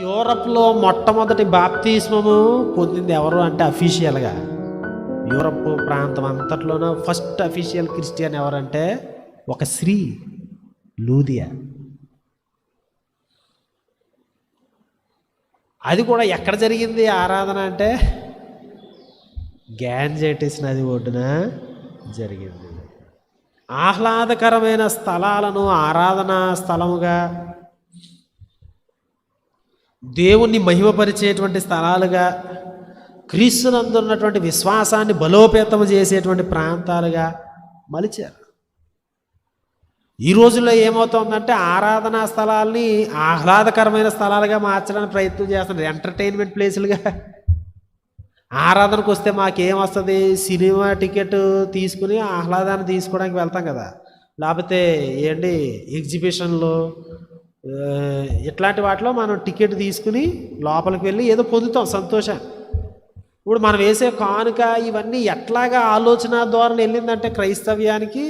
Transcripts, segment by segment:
యూరప్లో మొట్టమొదటి బాప్తిస్మము పొందింది ఎవరు అంటే అఫీషియల్గా? యూరప్ ప్రాంతం అంతట్లోనూ ఫస్ట్ అఫీషియల్ క్రిస్టియన్ ఎవరంటే ఒక స్త్రీ లూదియా. అది కూడా ఎక్కడ జరిగింది ఆరాధన అంటే గ్యాంజైటిస్ నది ఒడ్డున జరిగింది. ఆహ్లాదకరమైన స్థలాలను ఆరాధనా స్థలముగా దేవుణ్ణి మహిమపరిచేటువంటి స్థలాలుగా క్రీస్తునందున్నటువంటి విశ్వాసాన్ని బలోపేతం చేసేటువంటి ప్రాంతాలుగా మలిచారు. ఈ రోజుల్లో ఏమవుతుందంటే ఆరాధనా స్థలాల్ని ఆహ్లాదకరమైన స్థలాలుగా మార్చడానికి ప్రయత్నం చేస్తున్నారు. ఎంటర్టైన్మెంట్ ప్లేసులుగా ఆరాధనకు వస్తే మాకేం వస్తుంది? సినిమా టికెట్ తీసుకుని ఆహ్లాదాన్ని తీసుకోవడానికి వెళ్తాం కదా. లేకపోతే ఏంటి? ఎగ్జిబిషన్లు ఇట్లాంటి వాటిలో మనం టికెట్ తీసుకుని లోపలికి వెళ్ళి ఏదో పొందుతాం సంతోషం. ఇప్పుడు మనం వేసే కానుక ఇవన్నీ ఎట్లాగా ఆలోచన ధోరణి వెళ్ళిందంటే క్రైస్తవ్యానికి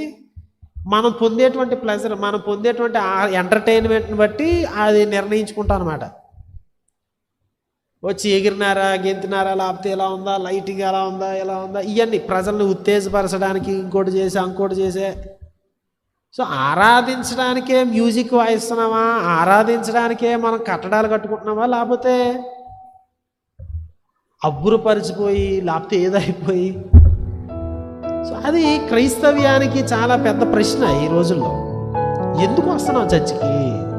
మనం పొందేటువంటి ప్లెజర్ మనం పొందేటువంటి ఎంటర్టైన్మెంట్ని బట్టి అది నిర్ణయించుకుంటాం అనమాట వచ్చి ఎగిరినారా గెంతినారా లేకపోతే ఎలా ఉందా లైటింగ్ ఎలా ఉందా ఎలా ఉందా ఇవన్నీ ప్రజల్ని ఉత్తేజపరచడానికి ఇంకోటి చేసే ఇంకోటి చేసే. So ఆరాధించడానికే music వాయిస్తున్నామా? ఆరాధించడానికే మనం కట్టడాలు కట్టుకుంటున్నామా? లేకపోతే అబ్బురపరిచిపోయి లేకపోతే ఏదైపోయి. సో అది క్రైస్తవ్యానికి చాలా పెద్ద ప్రశ్న ఈ రోజుల్లో. ఎందుకు వస్తున్నావు చర్చికి?